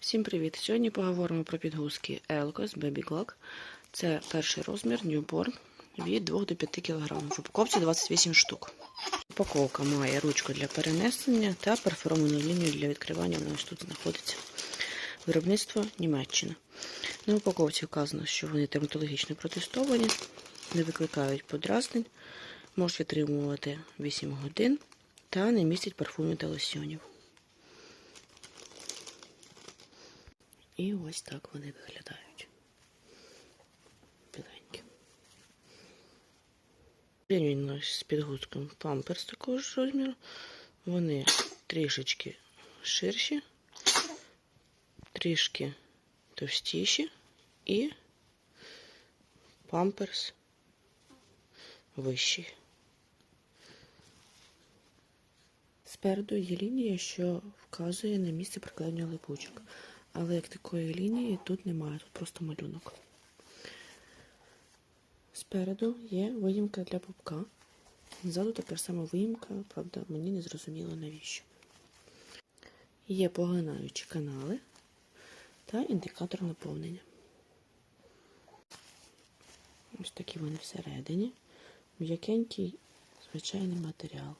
Всім привіт! Сьогодні поговоримо про підгузки Elkos Baby Glock. Це перший розмір Newborn від 2 до 5 кг. В упаковці 28 штук. Упаковка має ручку для перенесення та перфоровану лінію для відкривання. Вона ось тут знаходиться. Виробництво Німеччина. На упаковці вказано, що вони терматологічно протестовані, не викликають подразнень, можуть витримувати 8 годин та не містять парфумів та лосьонів. І ось так вони виглядають. Біленькі. Порівняно з підгузком памперс такого ж розміру. Вони трішечки ширші, трішки товстіші і памперс вищий. Спереду є лінія, що вказує на місце приклеєння липучок. Але як такої лінії тут немає, тут просто малюнок. Спереду є виїмка для пупка. Ззаду така ж сама виїмка, правда, мені не зрозуміло навіщо. Є поглинаючі канали та індикатор наповнення. Ось такі вони всередині. М'якенький звичайний матеріал.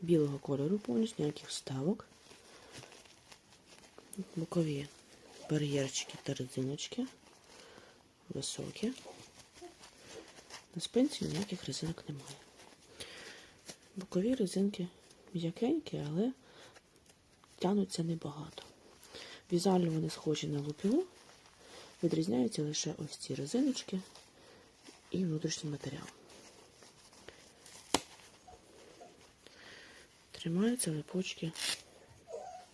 Білого кольору повністю ніяких вставок. Бокові бар'єрчики та резиночки. Високі. На спинці ніяких резинок немає. Бокові резинки м'якенькі, але тянуться небагато. Візуально вони схожі на лупілу, відрізняються лише ось ці резиночки і внутрішній матеріал. Тримаються липочки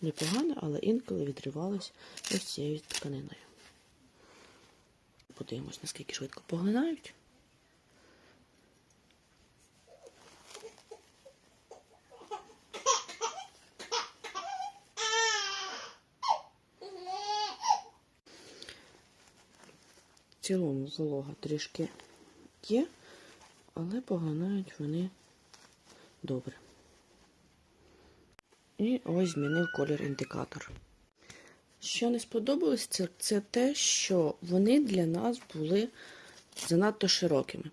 непогано, але інколи відривались ось цією тканиною. Подивимось, наскільки швидко поглинають. В цілому волога трішки є, але поглинають вони добре. І ось змінив колір індикатор. Що не сподобалось, це, це те, що вони для нас були занадто широкими.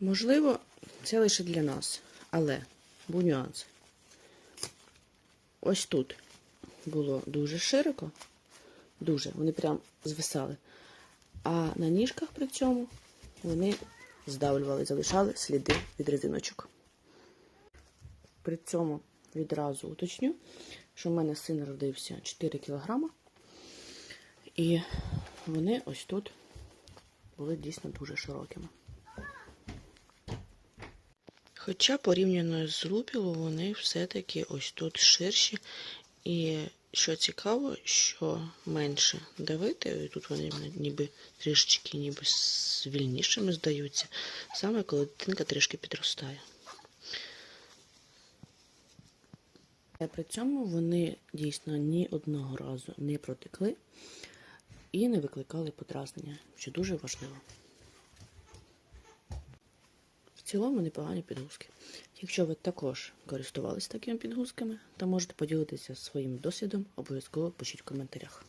Можливо, це лише для нас, але був нюанс. Ось тут було дуже широко, дуже, вони прям звисали. А на ніжках при цьому вони здавлювали, залишали сліди від резиночок. При цьому відразу уточню, що в мене син родився 4 кг, і вони ось тут були дійсно дуже широкими. Хоча порівняно з лупіло, вони все-таки ось тут ширші. І що цікаво, що менше давити, і тут вони ніби трішечки ніби вільнішими здаються, саме коли дитинка трішки підростає. При цьому вони дійсно ні одного разу не протекли і не викликали подразнення, що дуже важливо. В цілому непогані підгузки. Якщо ви також користувалися такими підгузками, то можете поділитися своїм досвідом, обов'язково пишіть в коментарях.